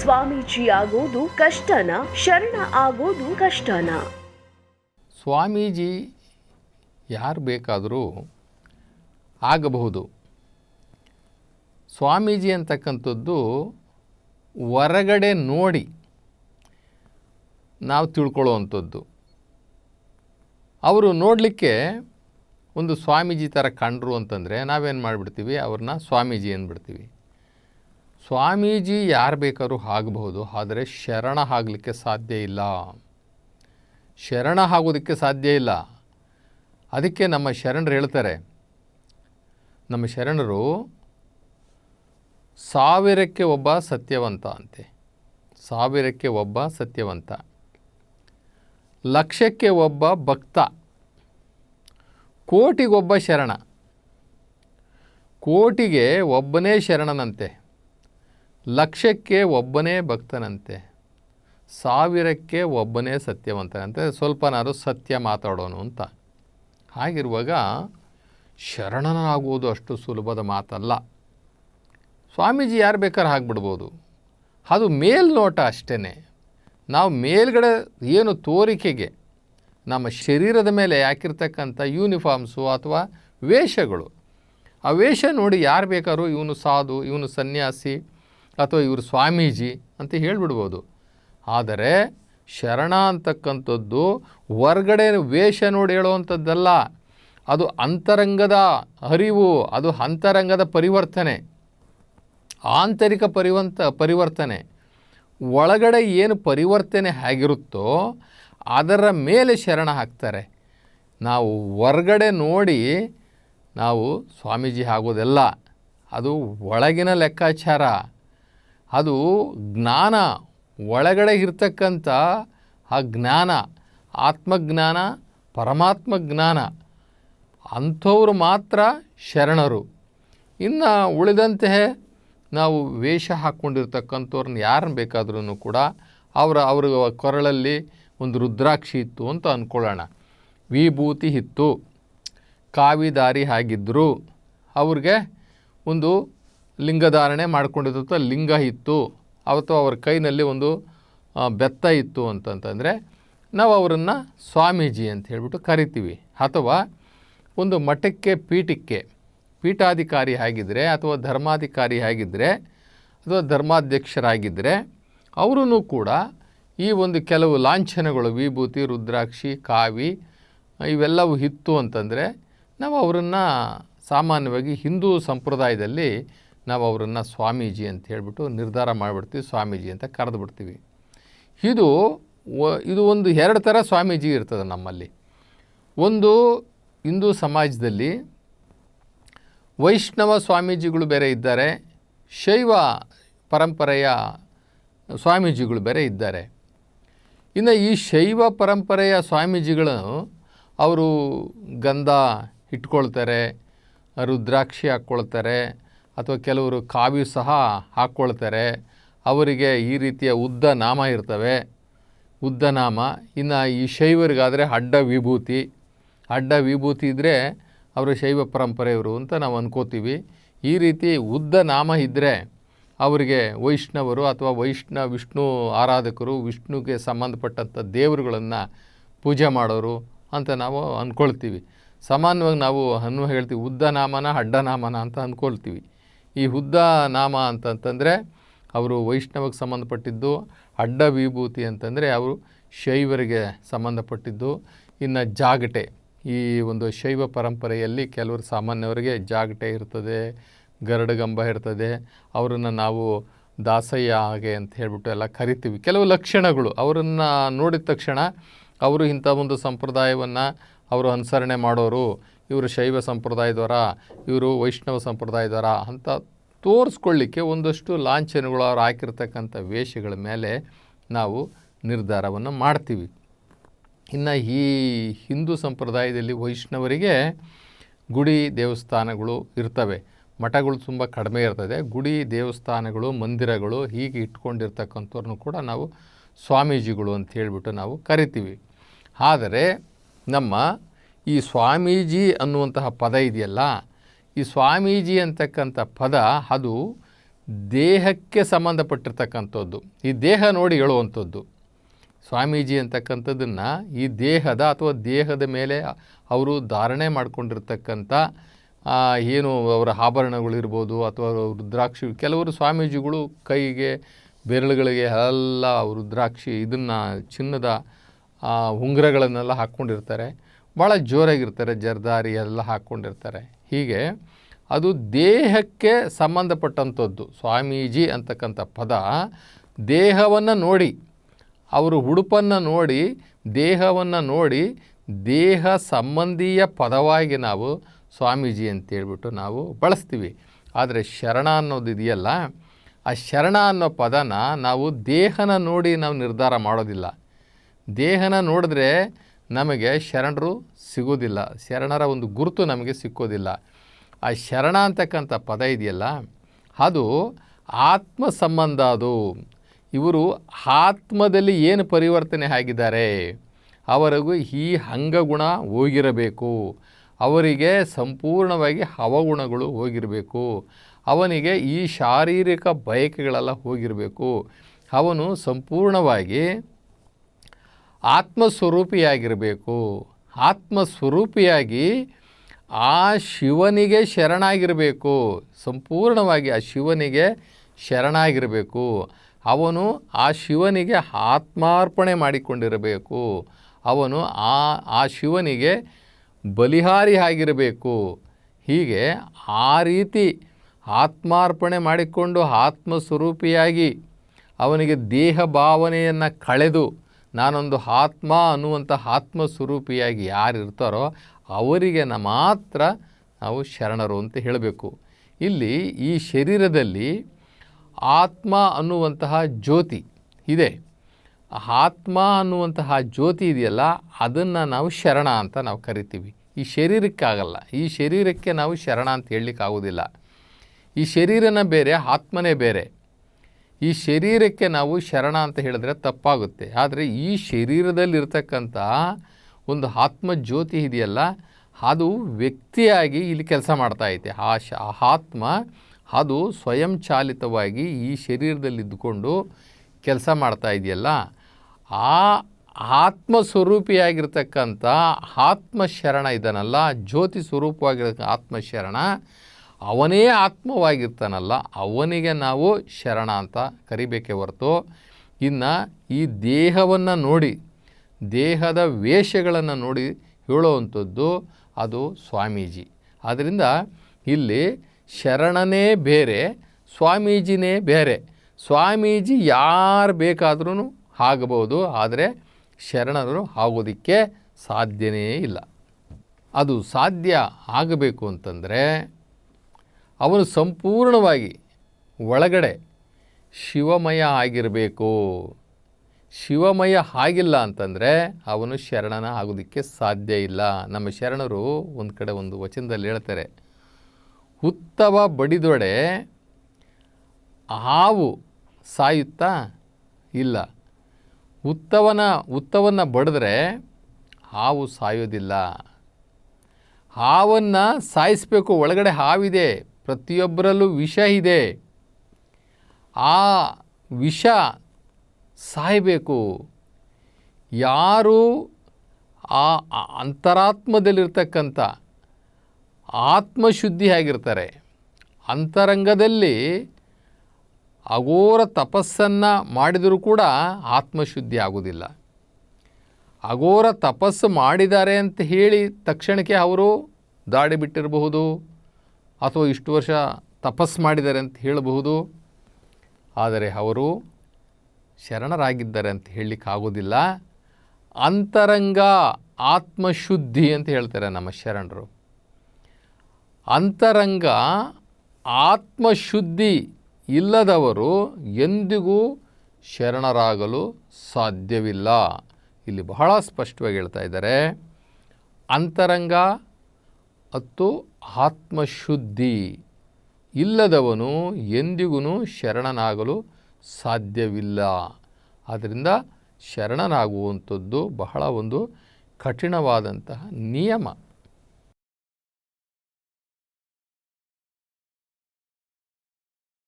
ಸ್ವಾಮೀಜಿ ಆಗೋದು ಕಷ್ಟನಾ, ಶರಣ ಆಗೋದು ಕಷ್ಟನ. ಸ್ವಾಮೀಜಿ ಯಾರು ಬೇಕಾದರೂ ಆಗಬಹುದು. ಸ್ವಾಮೀಜಿ ಅಂತಕ್ಕಂಥದ್ದು ಹೊರಗಡೆ ನೋಡಿ ನಾವು ತಿಳ್ಕೊಳ್ಳುವಂಥದ್ದು. ಅವರು ನೋಡಲಿಕ್ಕೆ ಒಂದು ಸ್ವಾಮೀಜಿ ಥರ ಕಂಡರು ಅಂತಂದರೆ ನಾವೇನು ಮಾಡಿಬಿಡ್ತೀವಿ, ಅವ್ರನ್ನ ಸ್ವಾಮೀಜಿ ಅಂದ್ಬಿಡ್ತೀವಿ. ಸ್ವಾಮೀಜಿ ಯಾರು ಬೇಕಾದ್ರೂ ಆಗಬಹುದು, ಆದರೆ ಶರಣ ಆಗಲಿಕ್ಕೆ ಸಾಧ್ಯ ಇಲ್ಲ. ಶರಣ ಆಗೋದಕ್ಕೆ ಸಾಧ್ಯ ಇಲ್ಲ. ಅದಕ್ಕೆ ನಮ್ಮ ಶರಣರು ಹೇಳ್ತಾರೆ, ನಮ್ಮ ಶರಣರು, ಸಾವಿರಕ್ಕೆ ಒಬ್ಬ ಸತ್ಯವಂತ ಅಂತೆ. ಸಾವಿರಕ್ಕೆ ಒಬ್ಬ ಸತ್ಯವಂತ. ಲಕ್ಷಕ್ಕೆ ಒಬ್ಬ ಭಕ್ತ. ಕೋಟಿಗೊಬ್ಬ ಶರಣ. ಕೋಟಿಗೆ ಒಬ್ಬನೇ ಶರಣನಂತೆ. ಲಕ್ಷಕ್ಕೆ ಒಬ್ಬನೇ ಭಕ್ತನಂತೆ, ಸಾವಿರಕ್ಕೆ ಒಬ್ಬನೇ ಸತ್ಯವಂತನಂತೆ, ಸ್ವಲ್ಪನಾದ್ರು ಸತ್ಯ ಮಾತಾಡೋನು ಅಂತ. ಹಾಗಿರುವಾಗ ಶರಣನಾಗುವುದು ಅಷ್ಟು ಸುಲಭದ ಮಾತಲ್ಲ. ಸ್ವಾಮೀಜಿ ಯಾರು ಬೇಕಾದ್ರೆ ಹಾಕ್ಬಿಡ್ಬೋದು. ಅದು ಮೇಲ್ನೋಟ ಅಷ್ಟೇ ನಾವು ಮೇಲ್ಗಡೆ ಏನು ತೋರಿಕೆಗೆ ನಮ್ಮ ಶರೀರದ ಮೇಲೆ ಹಾಕಿರ್ತಕ್ಕಂಥ ಯೂನಿಫಾರ್ಮ್ಸು ಅಥವಾ ವೇಷಗಳು, ಆ ವೇಷ ನೋಡಿ ಯಾರು ಬೇಕಾದ್ರೂ ಇವನು ಸಾಧು, ಇವನು ಸನ್ಯಾಸಿ ಅಥವಾ ಇವರು ಸ್ವಾಮೀಜಿ ಅಂತ ಹೇಳಿಬಿಡ್ಬೋದು. ಆದರೆ ಶರಣ ಅಂತಕ್ಕಂಥದ್ದು ಹೊರ್ಗಡೆ ವೇಷ ನೋಡಿ ಹೇಳುವಂಥದ್ದಲ್ಲ. ಅದು ಅಂತರಂಗದ ಅರಿವು ಅದು ಅಂತರಂಗದ ಪರಿವರ್ತನೆ. ಆಂತರಿಕ ಪರಿವಂತ, ಪರಿವರ್ತನೆ. ಒಳಗಡೆ ಏನು ಪರಿವರ್ತನೆ ಆಗಿರುತ್ತೋ ಅದರ ಮೇಲೆ ಶರಣ ಹಾಕ್ತಾರೆ. ನಾವು ಹೊರ್ಗಡೆ ನೋಡಿ ನಾವು ಸ್ವಾಮೀಜಿ ಆಗೋದೆಲ್ಲ. ಅದು ಒಳಗಿನ ಲೆಕ್ಕಾಚಾರ. ಅದು ಜ್ಞಾನ ಒಳಗಡೆ ಇರ್ತಕ್ಕಂಥ ಆ ಜ್ಞಾನ, ಆತ್ಮಜ್ಞಾನ ಪರಮಾತ್ಮ ಜ್ಞಾನ ಅಂಥವ್ರು ಮಾತ್ರ ಶರಣರು. ಇನ್ನು ಉಳಿದಂತೆ ನಾವು ವೇಷ ಹಾಕ್ಕೊಂಡಿರ್ತಕ್ಕಂಥವ್ರನ್ನ ಯಾರನ್ನ ಬೇಕಾದ್ರೂ ಕೂಡ ಅವರ ಅವ್ರ ಕೊರಳಲ್ಲಿ ಒಂದು ರುದ್ರಾಕ್ಷಿ ಇತ್ತು ಅಂತ ಅಂದ್ಕೊಳ್ಳೋಣ ವಿಭೂತಿ ಇತ್ತು. ಕಾವಿದಾರಿ ಆಗಿದ್ದರು ಅವ್ರಿಗೆ ಒಂದು ಲಿಂಗಧಾರಣೆ ಮಾಡ್ಕೊಂಡಿದ್ದ ಲಿಂಗ ಇತ್ತು. ಅಥವಾ ಅವರ ಕೈನಲ್ಲಿ ಒಂದು ಬೆತ್ತ ಇತ್ತು ಅಂತಂತಂದರೆ ನಾವು ಅವರನ್ನು ಸ್ವಾಮೀಜಿ ಅಂತ ಹೇಳಿಬಿಟ್ಟು ಕರಿತೀವಿ. ಅಥವಾ ಒಂದು ಮಠಕ್ಕೆ ಪೀಠಕ್ಕೆ, ಪೀಠಾಧಿಕಾರಿ ಆಗಿದ್ದರೆ ಅಥವಾ ಧರ್ಮಾಧಿಕಾರಿ ಆಗಿದ್ದರೆ ಅಥವಾ ಧರ್ಮಾಧ್ಯಕ್ಷರಾಗಿದ್ದರೆ ಅವರೂ ಕೂಡ ಈ ಒಂದು ಕೆಲವು ಲಾಂಛನಗಳು, ವಿಭೂತಿ, ರುದ್ರಾಕ್ಷಿ, ಕಾವಿ, ಇವೆಲ್ಲವೂ ಇತ್ತು ಅಂತಂದರೆ ನಾವು ಅವರನ್ನು ಸಾಮಾನ್ಯವಾಗಿ ಹಿಂದೂ ಸಂಪ್ರದಾಯದಲ್ಲಿ ನಾವು ಅವರನ್ನು ಸ್ವಾಮೀಜಿ ಅಂತ ಹೇಳಿಬಿಟ್ಟು ನಿರ್ಧಾರ ಮಾಡಿಬಿಡ್ತೀವಿ, ಸ್ವಾಮೀಜಿ ಅಂತ ಕರೆದು ಬಿಡ್ತೀವಿ. ಇದು ಇದು ಒಂದು ಎರಡು ಥರ ಸ್ವಾಮೀಜಿ ಇರ್ತದೆ ನಮ್ಮಲ್ಲಿ. ಒಂದು ಹಿಂದೂ ಸಮಾಜದಲ್ಲಿ ವೈಷ್ಣವ ಸ್ವಾಮೀಜಿಗಳು ಬೇರೆ ಇದ್ದಾರೆ, ಶೈವ ಪರಂಪರೆಯ ಸ್ವಾಮೀಜಿಗಳು ಬೇರೆ ಇದ್ದಾರೆ. ಇನ್ನು ಈ ಶೈವ ಪರಂಪರೆಯ ಸ್ವಾಮೀಜಿಗಳು ಅವರು ಗಂಧ ಇಟ್ಕೊಳ್ತಾರೆ, ರುದ್ರಾಕ್ಷಿ ಹಾಕ್ಕೊಳ್ತಾರೆ ಅಥವಾ ಕೆಲವರು ಕಾವ್ಯ ಸಹ ಹಾಕ್ಕೊಳ್ತಾರೆ. ಅವರಿಗೆ ಈ ರೀತಿಯ ಉದ್ದ ನಾಮ ಇರ್ತವೆ. ಉದ್ದ ನಾಮ. ಇನ್ನು ಈ ಶೈವರಿಗಾದರೆ ಅಡ್ಡ ವಿಭೂತಿ. ಅಡ್ಡ ವಿಭೂತಿ ಇದ್ದರೆ ಅವರು ಶೈವ ಪರಂಪರೆಯವರು ಅಂತ ನಾವು ಅನ್ಕೋತೀವಿ. ಈ ರೀತಿ ಉದ್ದ ನಾಮ ಇದ್ದರೆ ಅವರಿಗೆ ವೈಷ್ಣವರು ಅಥವಾ ವೈಷ್ಣ, ವಿಷ್ಣು ಆರಾಧಕರು, ವಿಷ್ಣುಗೆ ಸಂಬಂಧಪಟ್ಟಂಥ ದೇವರುಗಳನ್ನು ಪೂಜೆ ಮಾಡೋರು ಅಂತ ನಾವು ಅಂದ್ಕೊಳ್ತೀವಿ ಸಾಮಾನ್ಯವಾಗಿ ನಾವು ಅನ್ನು ಹೇಳ್ತೀವಿ, ಉದ್ದ ನಾಮನ ಅಡ್ಡ ನಾಮನ ಅಂತ ಅಂದ್ಕೊಳ್ತೀವಿ ಈ ಹುದ್ದ ನಾಮ ಅಂತಂತಂದರೆ ಅವರು ವೈಷ್ಣವಕ್ಕೆ ಸಂಬಂಧಪಟ್ಟಿದ್ದು, ಅಡ್ಡ ವಿಭೂತಿ ಅಂತಂದರೆ ಅವರು ಶೈವರಿಗೆ ಸಂಬಂಧಪಟ್ಟಿದ್ದು. ಇನ್ನು ಜಾಗಟೆ, ಈ ಒಂದು ಶೈವ ಪರಂಪರೆಯಲ್ಲಿ ಕೆಲವರು ಸಾಮಾನ್ಯವರಿಗೆ ಜಾಗಟೆ ಇರ್ತದೆ ಗರಡಗಂಬ ಇರ್ತದೆ. ಅವರನ್ನು ನಾವು ದಾಸಯ್ಯ ಹಾಗೆ ಅಂತ ಹೇಳಿಬಿಟ್ಟು ಎಲ್ಲ ಕರಿತೀವಿ. ಕೆಲವು ಲಕ್ಷಣಗಳು, ಅವರನ್ನು ನೋಡಿದ ತಕ್ಷಣ ಅವರು ಇಂಥ ಒಂದು ಸಂಪ್ರದಾಯವನ್ನು ಅವರು ಅನುಸರಣೆ ಮಾಡೋರು. ಇವರು ಶೈವ ಸಂಪ್ರದಾಯದವರ? ಇವರು ವೈಷ್ಣವ ಸಂಪ್ರದಾಯದವರ? ಅಂತ ತೋರಿಸ್ಕೊಳ್ಳಿಕ್ಕೆ ಒಂದಷ್ಟು ಲಾಂಛನಗಳು ಅವ್ರು ಹಾಕಿರ್ತಕ್ಕಂಥ ವೇಷಗಳ ಮೇಲೆ ನಾವು ನಿರ್ಧಾರವನ್ನು ಮಾಡ್ತೀವಿ. ಇನ್ನು ಈ ಹಿಂದೂ ಸಂಪ್ರದಾಯದಲ್ಲಿ ವೈಷ್ಣವರಿಗೆ ಗುಡಿ ದೇವಸ್ಥಾನಗಳು ಇರ್ತವೆ. ಮಠಗಳು ತುಂಬ ಕಡಿಮೆ ಇರ್ತದೆ. ಗುಡಿ ದೇವಸ್ಥಾನಗಳು, ಮಂದಿರಗಳು ಹೀಗೆ ಇಟ್ಕೊಂಡಿರ್ತಕ್ಕಂಥವ್ರನ್ನು ಕೂಡ ನಾವು ಸ್ವಾಮೀಜಿಗಳು ಅಂತ ಹೇಳಿಬಿಟ್ಟು ನಾವು ಕರಿತೀವಿ. ಆದರೆ ನಮ್ಮ ಈ ಸ್ವಾಮೀಜಿ ಅನ್ನುವಂತಹ ಪದ ಇದೆಯಲ್ಲ ಈ ಸ್ವಾಮೀಜಿ ಅಂತಕ್ಕಂಥ ಪದ ಅದು ದೇಹಕ್ಕೆ ಸಂಬಂಧಪಟ್ಟಿರ್ತಕ್ಕಂಥದ್ದು. ಈ ದೇಹ ನೋಡಿ ಹೇಳುವಂಥದ್ದು. ಸ್ವಾಮೀಜಿ ಅಂತಕ್ಕಂಥದ್ದನ್ನು ಈ ದೇಹದ ಅಥವಾ ದೇಹದ ಮೇಲೆ ಅವರು ಧಾರಣೆ ಮಾಡಿಕೊಂಡಿರ್ತಕ್ಕಂಥ ಏನು ಅವರ ಆಭರಣಗಳಿರ್ಬೋದು ಅಥವಾ ರುದ್ರಾಕ್ಷಿ, ಕೆಲವರು ಸ್ವಾಮೀಜಿಗಳು ಕೈಗೆ, ಬೆರಳುಗಳಿಗೆ ಎಲ್ಲ ರುದ್ರಾಕ್ಷಿ ಇದನ್ನು ಚಿನ್ನದ ಉಂಗುರಗಳನ್ನೆಲ್ಲ ಹಾಕ್ಕೊಂಡಿರ್ತಾರೆ. ಭಾಳ ಜೋರಾಗಿರ್ತಾರೆ, ಜರ್ದಾರಿ ಎಲ್ಲ ಹಾಕ್ಕೊಂಡಿರ್ತಾರೆ. ಹೀಗೆ ಅದು ದೇಹಕ್ಕೆ ಸಂಬಂಧಪಟ್ಟಂಥದ್ದು. ಸ್ವಾಮೀಜಿ ಅಂತಕ್ಕಂಥ ಪದ ದೇಹವನ್ನು ನೋಡಿ, ಅವರು ಉಡುಪನ್ನು ನೋಡಿ, ದೇಹವನ್ನು ನೋಡಿ, ದೇಹ ಸಂಬಂಧೀಯ ಪದವಾಗಿ ನಾವು ಸ್ವಾಮೀಜಿ ಅಂತೇಳ್ಬಿಟ್ಟು ನಾವು ಬಳಸ್ತೀವಿ. ಆದರೆ ಶರಣ ಅನ್ನೋದು ಇದೆಯಲ್ಲ, ಆ ಶರಣ ಅನ್ನೋ ಪದನ ನಾವು ದೇಹನ ನೋಡಿ ನಾವು ನಿರ್ಧಾರ ಮಾಡೋದಿಲ್ಲ. ದೇಹನ ನೋಡಿದ್ರೆ ನಮಗೆ ಶರಣರು ಸಿಗೋದಿಲ್ಲ ಶರಣರ ಒಂದು ಗುರುತು ನಮಗೆ ಸಿಕ್ಕೋದಿಲ್ಲ. ಆ ಶರಣ ಅಂತಕ್ಕಂಥ ಪದ ಇದೆಯಲ್ಲ? ಅದು ಆತ್ಮ ಸಂಬಂಧ ಅದು. ಇವರು ಆತ್ಮದಲ್ಲಿ ಏನು ಪರಿವರ್ತನೆ ಆಗಿದ್ದಾರೆ? ಅವರಿಗೂ ಈ ಅಂಗಗುಣ ಹೋಗಿರಬೇಕು. ಅವರಿಗೆ ಸಂಪೂರ್ಣವಾಗಿ ಹವಗುಣಗಳು ಹೋಗಿರಬೇಕು. ಅವನಿಗೆ ಈ ಶಾರೀರಿಕ ಬಯಕೆಗಳೆಲ್ಲ ಹೋಗಿರಬೇಕು. ಅವನು ಸಂಪೂರ್ಣವಾಗಿ ಆತ್ಮಸ್ವರೂಪಿಯಾಗಿರಬೇಕು. ಆತ್ಮಸ್ವರೂಪಿಯಾಗಿ ಆ ಶಿವನಿಗೆ ಶರಣಾಗಿರಬೇಕು. ಸಂಪೂರ್ಣವಾಗಿ ಆ ಶಿವನಿಗೆ ಶರಣಾಗಿರಬೇಕು. ಅವನು ಆ ಶಿವನಿಗೆ ಆತ್ಮಾರ್ಪಣೆ ಮಾಡಿಕೊಂಡಿರಬೇಕು. ಅವನು ಆ ಆ ಶಿವನಿಗೆ ಬಲಿಹಾರಿ ಆಗಿರಬೇಕು. ಹೀಗೆ ಆ ರೀತಿ ಆತ್ಮಾರ್ಪಣೆ ಮಾಡಿಕೊಂಡು ಆತ್ಮಸ್ವರೂಪಿಯಾಗಿ ಅವನಿಗೆ ದೇಹ ಭಾವನೆಯನ್ನು ಕಳೆದು ನಾನೊಂದು ಆತ್ಮ ಅನ್ನುವಂಥ ಆತ್ಮಸ್ವರೂಪಿಯಾಗಿ ಯಾರು ಇರ್ತಾರೋ ಅವರಿಗೆ ಮಾತ್ರ ನಾವು ಶರಣರು ಅಂತ ಹೇಳಬೇಕು. ಇಲ್ಲಿ ಈ ಶರೀರದಲ್ಲಿ ಆತ್ಮ ಅನ್ನುವಂತಹ ಜ್ಯೋತಿ ಇದೆ. ಆತ್ಮ ಅನ್ನುವಂತಹ ಜ್ಯೋತಿ ಇದೆಯಲ್ಲ, ಅದನ್ನು ನಾವು ಶರಣ ಅಂತ ನಾವು ಕರಿತೀವಿ. ಈ ಶರೀರಕ್ಕಾಗಲ್ಲ, ಈ ಶರೀರಕ್ಕೆ ನಾವು ಶರಣ ಅಂತ ಹೇಳಲಿಕ್ಕಾಗೋದಿಲ್ಲ ಈ ಶರೀರನ ಬೇರೆ, ಆತ್ಮನೇ ಬೇರೆ. ಈ ಶರೀರಕ್ಕೆ ನಾವು ಶರಣ ಅಂತ ಹೇಳಿದ್ರೆ ತಪ್ಪಾಗುತ್ತೆ. ಆದರೆ ಈ ಶರೀರದಲ್ಲಿರ್ತಕ್ಕಂಥ ಒಂದು ಆತ್ಮ ಜ್ಯೋತಿ ಇದೆಯಲ್ಲ, ಅದು ವ್ಯಕ್ತಿಯಾಗಿ ಇಲ್ಲಿ ಕೆಲಸ ಮಾಡ್ತಾ ಐತೆ. ಆ ಶ ಆತ್ಮ ಅದು ಸ್ವಯಂಚಾಲಿತವಾಗಿ ಈ ಶರೀರದಲ್ಲಿದ್ದುಕೊಂಡು ಕೆಲಸ ಮಾಡ್ತಾ ಇದೆಯಲ್ಲ, ಆ ಆತ್ಮ ಸ್ವರೂಪಿಯಾಗಿರ್ತಕ್ಕಂಥ ಆತ್ಮ ಶರಣ ಇದನ್ನಲ್ಲ, ಜ್ಯೋತಿ ಸ್ವರೂಪವಾಗಿರತಕ್ಕ ಆತ್ಮ ಶರಣ ಅವನೇ ಆತ್ಮವಾಗಿರ್ತಾನಲ್ಲ, ಅವನಿಗೆ ನಾವು ಶರಣ ಅಂತ ಕರಿಬೇಕೇ ಹೊರತು ಇನ್ನು ಈ ದೇಹವನ್ನು ನೋಡಿ, ದೇಹದ ವೇಷಗಳನ್ನು ನೋಡಿ ಹೇಳುವಂಥದ್ದು ಅದು ಸ್ವಾಮೀಜಿ. ಆದ್ದರಿಂದ ಇಲ್ಲಿ ಶರಣನೇ ಬೇರೆ, ಸ್ವಾಮೀಜಿನೇ ಬೇರೆ. ಸ್ವಾಮೀಜಿ ಯಾರು ಬೇಕಾದ್ರೂ ಆಗಬಹುದು, ಆದರೆ ಶರಣರು ಆಗೋದಕ್ಕೆ ಸಾಧ್ಯನೇ ಇಲ್ಲ. ಅದು ಸಾಧ್ಯ ಆಗಬೇಕು ಅಂತಂದರೆ ಅವನು ಸಂಪೂರ್ಣವಾಗಿ ಒಳಗಡೆ ಶಿವಮಯ ಆಗಿರಬೇಕು. ಶಿವಮಯ ಆಗಿಲ್ಲ ಅಂತಂದರೆ ಅವನು ಶರಣನ ಆಗೋದಕ್ಕೆ ಸಾಧ್ಯ ಇಲ್ಲ. ನಮ್ಮ ಶರಣರು ಒಂದು ಕಡೆ ಒಂದು ವಚನದಲ್ಲಿ ಹೇಳ್ತಾರೆ, ಉತ್ತವ ಬಡಿದೊಡೆ ಹಾವು ಸಾಯುತ್ತಾ ಇಲ್ಲ. ಉತ್ತವನ, ಉತ್ತವನ್ನು ಬಡಿದ್ರೆ ಹಾವು ಸಾಯೋದಿಲ್ಲ. ಹಾವನ್ನು ಸಾಯಿಸಬೇಕು, ಒಳಗಡೆ ಹಾವಿದೆ. ಪ್ರತಿಯೊಬ್ಬರಲ್ಲೂ ವಿಷ ಇದೆ. ಆ ವಿಷ ಸಾಯಬೇಕು. ಯಾರು ಆ ಅಂತರಾತ್ಮದಲ್ಲಿರ್ತಕ್ಕಂಥ ಆತ್ಮಶುದ್ಧಿ ಆಗಿರ್ತಾರೆ. ಅಂತರಂಗದಲ್ಲಿ ಅಘೋರ ತಪಸ್ಸನ್ನು ಮಾಡಿದರೂ ಕೂಡ ಆತ್ಮಶುದ್ಧಿ ಆಗೋದಿಲ್ಲ ಅಘೋರ ತಪಸ್ಸು ಮಾಡಿದ್ದಾರೆ ಅಂತ ಹೇಳಿ ತಕ್ಷಣಕ್ಕೆ ಅವರು ದಾಡಿ ಬಿಟ್ಟಿರಬಹುದು. ಅಥವಾ ಇಷ್ಟು ವರ್ಷ ತಪಸ್ ಮಾಡಿದ್ದಾರೆ ಅಂತ ಹೇಳಬಹುದು. ಆದರೆ ಅವರು ಶರಣರಾಗಿದ್ದಾರೆ ಅಂತ ಹೇಳಲಿಕ್ಕಾಗೋದಿಲ್ಲ ಅಂತರಂಗ ಆತ್ಮಶುದ್ಧಿ ಅಂತ ಹೇಳ್ತಾರೆ ನಮ್ಮ ಶರಣರು. ಅಂತರಂಗ ಆತ್ಮಶುದ್ಧಿ ಇಲ್ಲದವರು ಎಂದಿಗೂ ಶರಣರಾಗಲು ಸಾಧ್ಯವಿಲ್ಲ. ಇಲ್ಲಿ ಬಹಳ ಸ್ಪಷ್ಟವಾಗಿ ಹೇಳ್ತಾ ಇದ್ದಾರೆ. ಅಂತರಂಗ ಮತ್ತು ಆತ್ಮಶುದ್ಧಿ. ಇಲ್ಲದವನು ಎಂದಿಗೂ ಶರಣನಾಗಲು ಸಾಧ್ಯವಿಲ್ಲ. ಆದ್ದರಿಂದ ಶರಣನಾಗುವಂಥದ್ದು ಬಹಳ ಒಂದು ಕಠಿಣವಾದಂತಹ ನಿಯಮ.